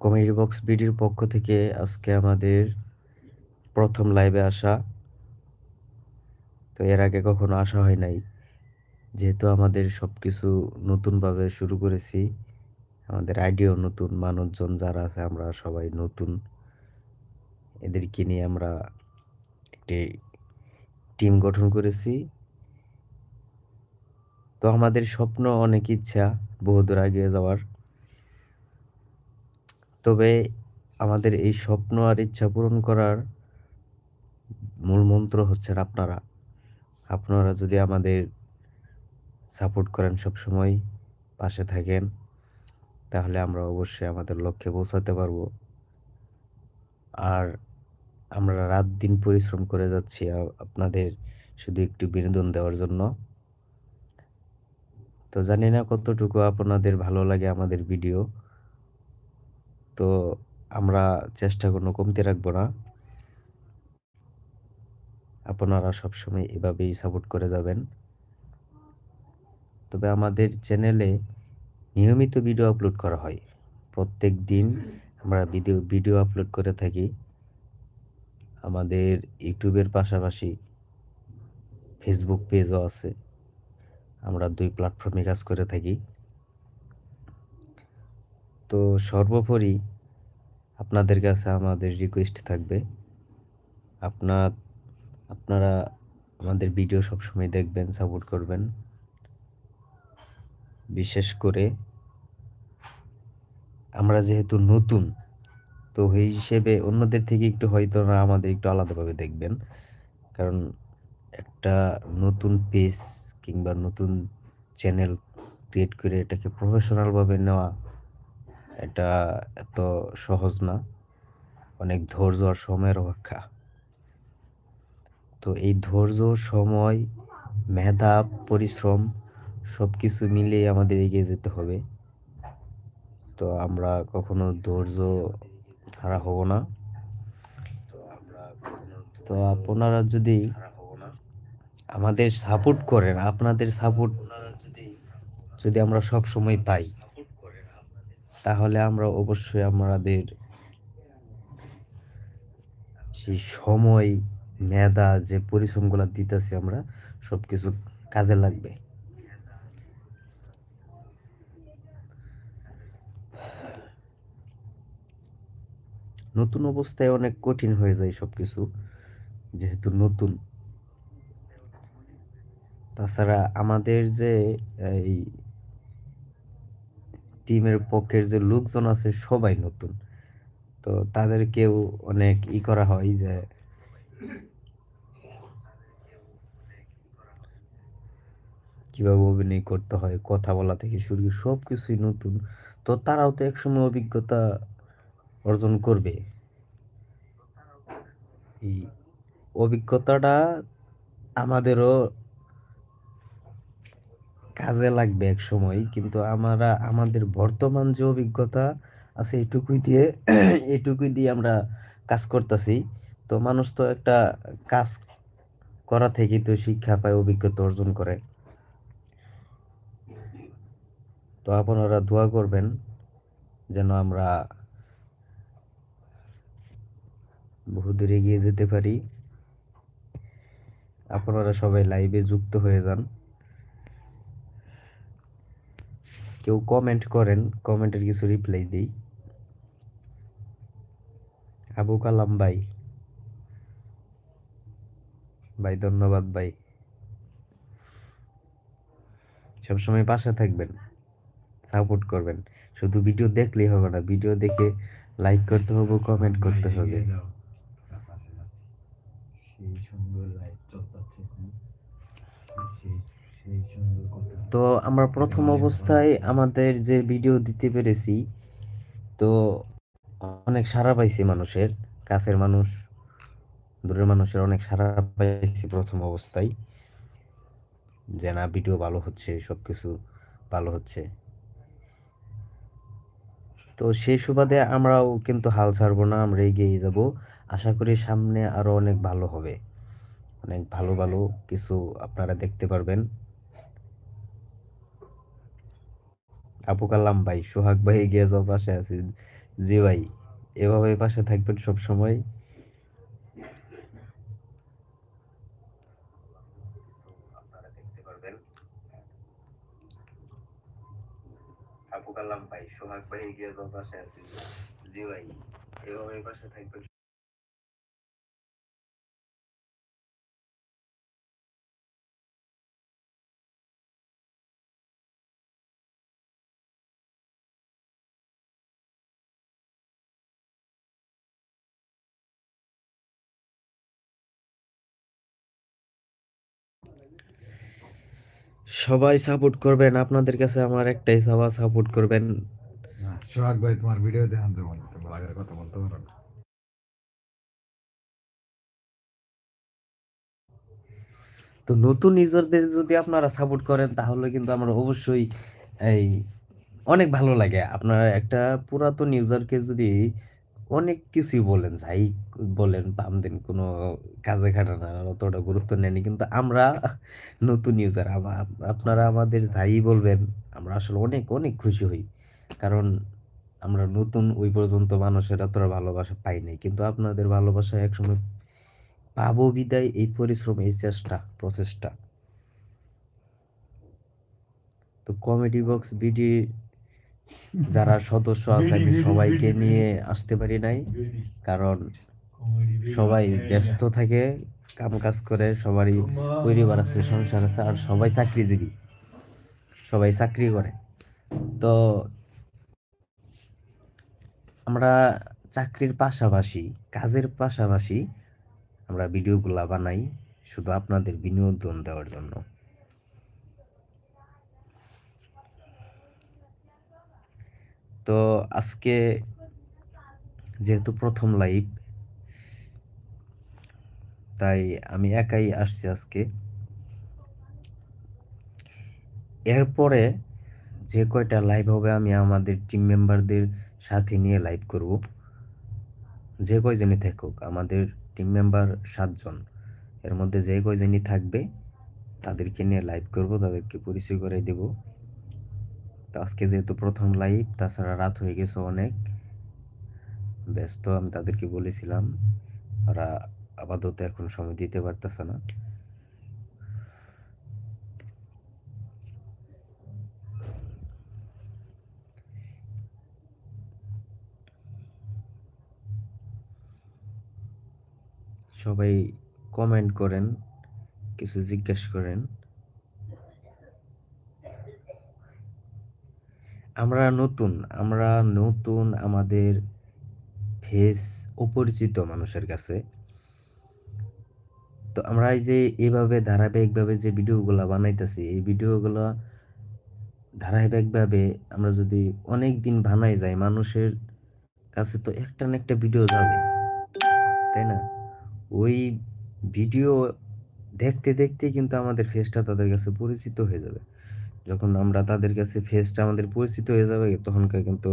Comedy box বিডির পক্ষ থেকে আজকে আমাদের প্রথম লাইভে আসা। তো এর আগে কখনো আসা হয় নাই। যেহেতু আমাদের সব কিছু নতুনভাবে শুরু করেছি, আমাদের আইডিয়াও নতুন, মানুষজন যারা আছে আমরা সবাই নতুন। এদেরকে নিয়ে আমরা একটি টিম গঠন করেছি। তো আমাদের স্বপ্ন অনেক ইচ্ছা, বহুদূর আগে যাওয়ার। তবে আমাদের এই স্বপ্ন আর ইচ্ছা পূরণ করার মূল মন্ত্র হচ্ছেন আপনারা। আপনারা যদি আমাদের সাপোর্ট করেন সবসময় পাশে থাকেন, তাহলে আমরা অবশ্যই আমাদের লক্ষ্যে পৌঁছাতে পারব। আর আমরা রাত দিন পরিশ্রম করে যাচ্ছি আপনাদের শুধু একটু বিনোদন দেওয়ার জন্য। তো জানি না কতটুকু আপনাদের ভালো লাগে আমাদের ভিডিও। তো আমরা চেষ্টা কোনো কমতে রাখব না। আপনারা সবসময় এভাবেই সাপোর্ট করে যাবেন। তবে আমাদের চ্যানেলে নিয়মিত ভিডিও আপলোড করা হয়। প্রত্যেক দিন আমরা ভিডিও ভিডিও আপলোড করে থাকি। আমাদের ইউটিউবের পাশাপাশি ফেসবুক পেজও আছে। আমরা দুই প্ল্যাটফর্মে কাজ করে থাকি। তো সর্বোপরি আপনাদের কাছে আমাদের রিকোয়েস্ট থাকবে। আপনার আপনারা আমাদের ভিডিও সবসময় দেখবেন সাপোর্ট করবেন। বিশেষ করে আমরা যেহেতু নতুন, তো এই হিসেবে অন্যদের থেকে একটু হয়তো না আমাদের একটু আলাদাভাবে দেখবেন। কারণ একটা নতুন পেজ কিংবা নতুন চ্যানেল ক্রিয়েট করে এটাকে প্রফেশনালভাবে নেওয়া এটা এত সহজ না। অনেক ধৈর্য আর সময়ের অপেক্ষা। তো এই ধৈর্য, সময়, মেধা, পরিশ্রম সব কিছু মিলিয়ে আমাদের এগিয়ে যেতে হবে। তো আমরা কখনো ধৈর্য হারা হব না। তো আপনারা যদি আমাদের সাপোর্ট করেন, আপনাদের সাপোর্ট যদি আমরা সব সময় পাই তাহলে আমরা অবশ্যই আমাদের সেই সময়, মেধা, যে পরিশ্রমগুলো দিতেছি আমরা সব কিছু কাজে লাগবে। নতুন অবস্থায় অনেক কঠিন হয়ে যায় সব কিছু যেহেতু নতুন। তাছাড়া আমাদের যে এই টিমের পক্ষের যে লোকজন আছে সবাই নতুন। তো তাদেরকেও অনেক ই করা হয় যে কীভাবে অভিনয় করতে হয়, কথা বলা থেকে শুরু সব কিছুই নতুন। তো তারাও তো একসময় অভিজ্ঞতা অর্জন করবে। এই অভিজ্ঞতাটা আমাদেরও কাজে লাগবে এক সময় কিন্তু আমরা, আমাদের বর্তমান যে অভিজ্ঞতা আছে এটুকুই দিয়ে এটুকুই দিয়ে আমরা কাজ করতেছি। তো মানুষ তো একটা কাজ করা থেকেই তো শিক্ষা পায়, অভিজ্ঞতা অর্জন করে। তো আপনারা দোয়া করবেন যেন আমরা বহুদূর এগিয়ে যেতে পারি। আপনারা সবাই লাইভে যুক্ত হয়ে যান। কেউ কমেন্ট করেন কমেন্টের কিছু রিপ্লাই দিই। আবু কালাম ভাই। ভাই, ধন্যবাদ ভাই। সবসময় পাশে থাকবেন সাপোর্ট করবেন। শুধু ভিডিও দেখলেই হবে না ভিডিও দেখে লাইক করতে হবে কমেন্ট করতে হবে। তো আমরা প্রথম অবস্থায় আমাদের যে ভিডিও দিতে পেরেছি তো অনেক সাড়া পাইছি মানুষের কাছের মানুষ দূরের মানুষের অনেক সাড়া পাইছি প্রথম অবস্থায়। যে না ভিডিও ভালো হচ্ছে সব কিছু ভালো হচ্ছে। তো সেই সুবাদে আমরাও কিন্তু হাল ছাড়বো না আমরা এগিয়ে যাব। আশা করি সামনে আরও অনেক ভালো হবে। অনেক ভালো ভালো কিছু আপনারা দেখতে পারবেন। আবু কালাম ভাই, সোহাগ ভাই এগিয়ে যাও, পাশে আছি। জি ভাই এভাবে পাশে থাকবেন সব সময় ভাই, সোহাগ ভাই যাওয়ার পাশে আছি। জি ভাই এভাবে পাশে থাকবেন সবাই সাপোর্ট করবেন আপনাদের কাছে আমার একটাই চাওয়া সাপোর্ট করবেন। সোহাগ ভাই তোমার ভিডিও দেখান তো তুমি আগের কথা বলতে পারো না। তো নতুন ইউজারদের যদি আপনারা সাপোর্ট করেন তাহলে কিন্তু আমরা অবশ্যই এই অনেক ভালো লাগে। আপনারা একটা পুরাতন ইউজারকে যদি অনেক কিছুই বলেন, যাই বলেন, বাম দেন, কোনো কাজে খাটে না, অতটা গুরুত্ব নেয়নি। কিন্তু আমরা নতুন ইউজার আপনারা আমাদের যাই বলবেন, আমরা আসলে অনেক অনেক খুশি হই। কারণ আমরা নতুন ওই পর্যন্ত মানুষের এতটা ভালোবাসা পাই নাই। কিন্তু আপনাদের ভালোবাসা একসময় পাবো বিদায় এই পরিশ্রম, এই চেষ্টা, প্রচেষ্টা। তো কমেডি বক্স বিডি যারা সদস্য আছে আমি সবাইকে নিয়ে আসতে পারি নাই। কারণ সবাই ব্যস্ত থাকে কাম কাজ করে সবারই পরিবার আছে সংসার আছে আর সবাই চাকরিজীবী। সবাই চাকরি করে। তো আমরা চাকরির পাশাপাশি কাজের পাশাপাশি আমরা ভিডিওগুলা বানাই শুধু আপনাদের বিনোদন দেওয়ার জন্য। তো আজকে যেহেতু প্রথম লাইভ তাই আমি একাই আসছি আজকে। এরপরে যে কয়টা লাইভ হবে আমি আমাদের টিম মেম্বারদের সাথে নিয়ে লাইভ করব। যে কয়জনই থাকুক, আমাদের টিম মেম্বার সাতজন। এর মধ্যে যে কয়জনই থাকবে, তাদেরকে নিয়ে লাইভ করব, তাদেরকে পরিচয় করে দেব। তো আজকে যেহেতু প্রথম লাইভ তাছাড়া রাত হয়ে গেছে অনেক। ব্যস্ত, আমি তাদেরকে বলেছিলাম, ওরা আপাতত এখন সময় দিতে পারতেছে না। সবাই কমেন্ট করেন, কিছু জিজ্ঞেস করেন। আমরা নতুন আমরা নতুন আমাদের ফেস অপরিচিত মানুষের কাছে। তো আমরা এই যে এভাবে ধারাবাহিকভাবে যে ভিডিওগুলো বানাইতেছি, এই ভিডিওগুলো ধারাবাহিকভাবে আমরা যদি অনেক দিন বানাই যাই, মানুষের কাছে তো একটা না একটা ভিডিও যাবে, তাই না? ওই ভিডিও দেখতে দেখতে কিন্তু আমাদের ফেসটা তাদের কাছে পরিচিত হয়ে যাবে। যখন আমরা তাদের কাছে ফেসটা আমাদের পরিচিত হয়ে যাবে, তখনকার কিন্তু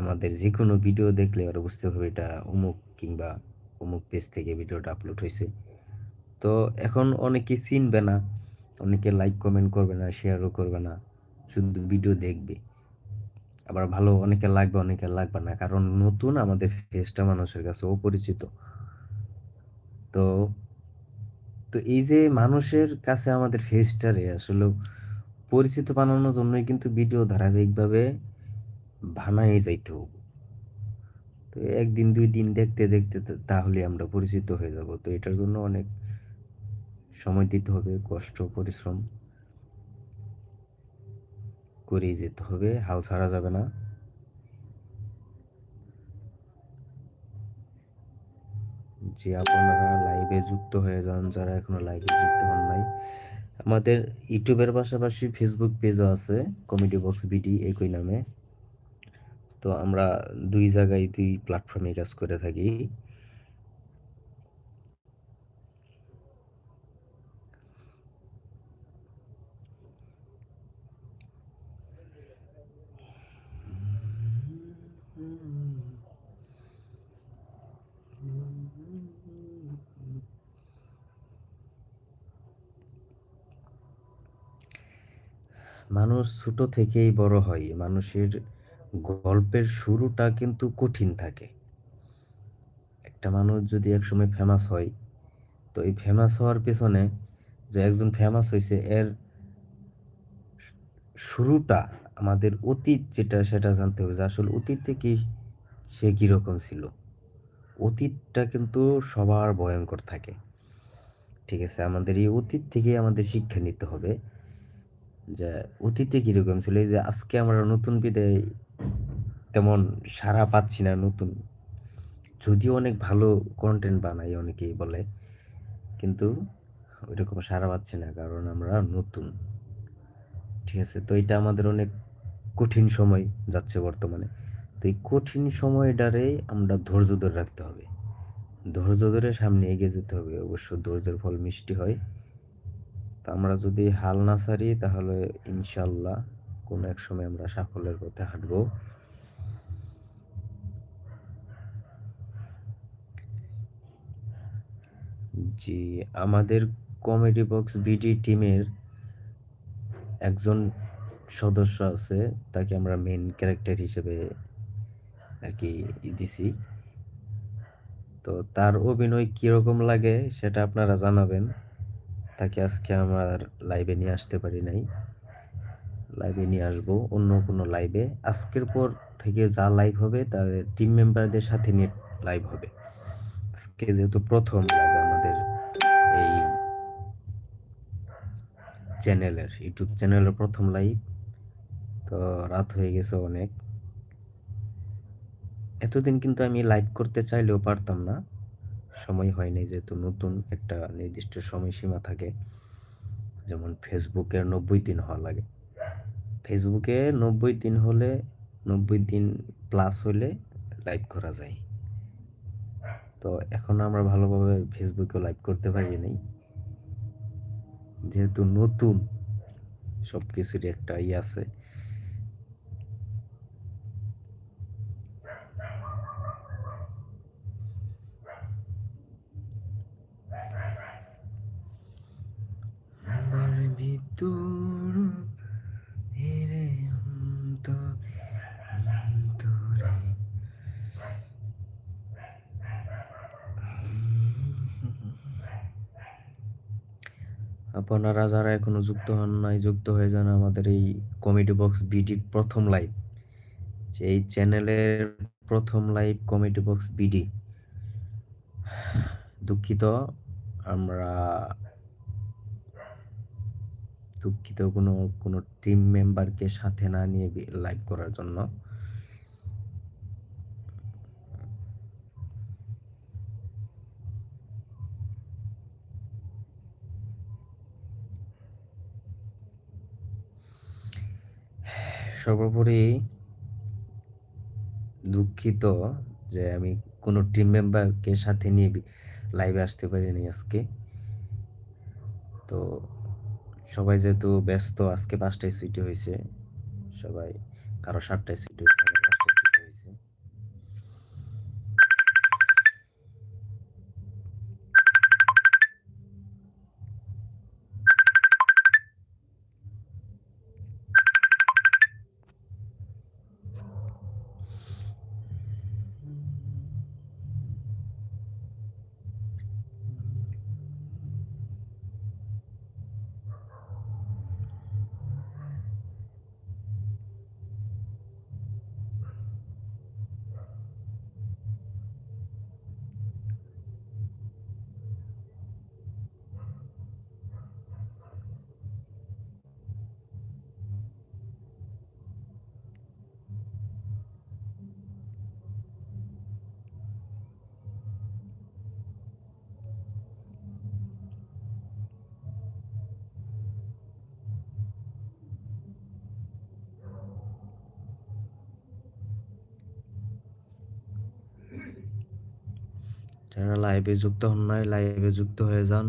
আমাদের যে কোনো ভিডিও দেখলে ওরা বুঝতে হবে এটা অমুক কিংবা অমুক পেজ থেকে ভিডিওটা আপলোড হয়েছে। তো এখন অনেকে চিনবে না, অনেকে লাইক কমেন্ট করবে না শেয়ারও করবে না, শুধু ভিডিও দেখবে। আবার ভালো অনেকে লাগবে অনেকে লাগবে না, কারণ নতুন আমাদের ফেসটা মানুষের কাছে অপরিচিত। তো তো এই যে মানুষের কাছে আমাদের ফেসটারে আসলে পরিচিত বানানোর জন্যই কিন্তু ভিডিও ধারাবাহিকভাবে বানাই যাইতে তো একদিন, দুই দিন দেখতে দেখতে তাহলে আমরা পরিচিত হয়ে যাব। তো এটার জন্য অনেক সময় দিতে হবে, কষ্ট, পরিশ্রম করেই যেতে হবে, হাল ছাড়া যাবে না। যে আপনারা লাইভে যুক্ত হয়ে যান, যারা এখনও লাইভে যুক্ত হন নাই আমাদের ইউটিউবের পাশাপাশি ফেসবুক পেজও আছে কমেডি বক্স বিডি একই নামে। তো আমরা দুই জায়গায় দুই প্ল্যাটফর্মে কাজ করে থাকি। মানুষ ছোট থেকেই বড় হয় মানুষের গল্পের শুরুটা কিন্তু কঠিন থাকে। একটা মানুষ যদি একসময় ফেমাস হয়, তো এই ফেমাস হওয়ার পেছনে যে একজন ফেমাস হইছে এর শুরুটা আমাদের অতীত যেটা সেটা জানতে হবে যে আসলে অতীতে কি সে কীরকম ছিল। অতীতটা কিন্তু সবার ভয়ঙ্কর থাকে। ঠিক আছে? আমাদের এই অতীত থেকেই আমাদের শিক্ষা নিতে হবে। যে অতীতে কীরকম ছিল। এই যে আজকে আমরা নতুন বিদায় তেমন সাড়া পাচ্ছি না নতুন। যদিও অনেক ভালো কন্টেন্ট বানাই অনেকেই বলে। কিন্তু ওইরকম সাড়া পাচ্ছি না। কারণ আমরা নতুন। ঠিক আছে? তো এটা আমাদের অনেক কঠিন সময় যাচ্ছে বর্তমানে। তো এই কঠিন সময়টারে আমরা ধৈর্য ধরে রাখতে হবে। ধৈর্য ধরে সামনে এগিয়ে যেতে হবে। অবশ্য ধৈর্যের ফল মিষ্টি হয়। তো আমরা যদি হাল না ছাড়ি তাহলে ইনশাল্লাহ কোনো এক সময় আমরা সাফল্যের পথে হাঁটবো। জি, আমাদের কমেডি বক্স বিডি টিমের একজন সদস্য আছে। তাকে আমরা মেইন ক্যারেক্টার হিসেবে আর কি দিছি। তো তার অভিনয় কীরকম লাগে সেটা আপনারা জানাবেন। তাকে আজকে আমার লাইভে নিয়ে আসতে পারি নাই। লাইভে নিয়ে আসব অন্য কোনো লাইভে। আজকের পর থেকে যা লাইভ হবে তাদের টিম মেম্বারদের সাথে নিয়ে লাইভ হবে। আজকে যেহেতু প্রথম লাইভ আমাদের এই চ্যানেলের, ইউটিউব চ্যানেলের প্রথম লাইভ। তো রাত হয়ে গেছে অনেক। এতদিন কিন্তু আমি লাইভ করতে চাইলেও পারতাম না। সময় হয় নাই, যেহেতু নতুন একটা নির্দিষ্ট সময়সীমা থাকে। যেমন ফেসবুকের ৯০ দিন হওয়া লাগে। ফেসবুকে ৯০ দিন হলে ৯০ দিন প্লাস হলে লাইভ করা যায়। তো এখন আমরা ভালোভাবে ফেসবুকেও লাইভ করতে পারি নাই। যেহেতু নতুন সবকিছুরই একটা ইয়ে আছে। আমার ভিতর হেরে অন্তর অন্তরে আপনারা যারা এখনও যুক্ত হন নাই, যুক্ত হয়ে যান আমাদের এই কমেডি বক্স বিডির প্রথম লাইভ। যে এই চ্যানেলের প্রথম লাইভ কমেডি বক্স বিডি। দুঃখিত আমরা দুঃখিত কোনো, কোনো টিম মেম্বারকে সাথে না নিয়ে লাইভ করার জন্য। সর্বোপরি দুঃখিত যে আমি কোনো টিম মেম্বারকে সাথে নিয়ে লাইভে আসতে পারিনি আজকে। তো সবাই যেহেতু ব্যস্ত আজকে ৫ টায় ছুটি হইছে। সবাই কারও ৭ টায় ছুটি হইছে, যারা লাইভে যুক্ত হন নাই লাইভে যুক্ত হয়ে যান।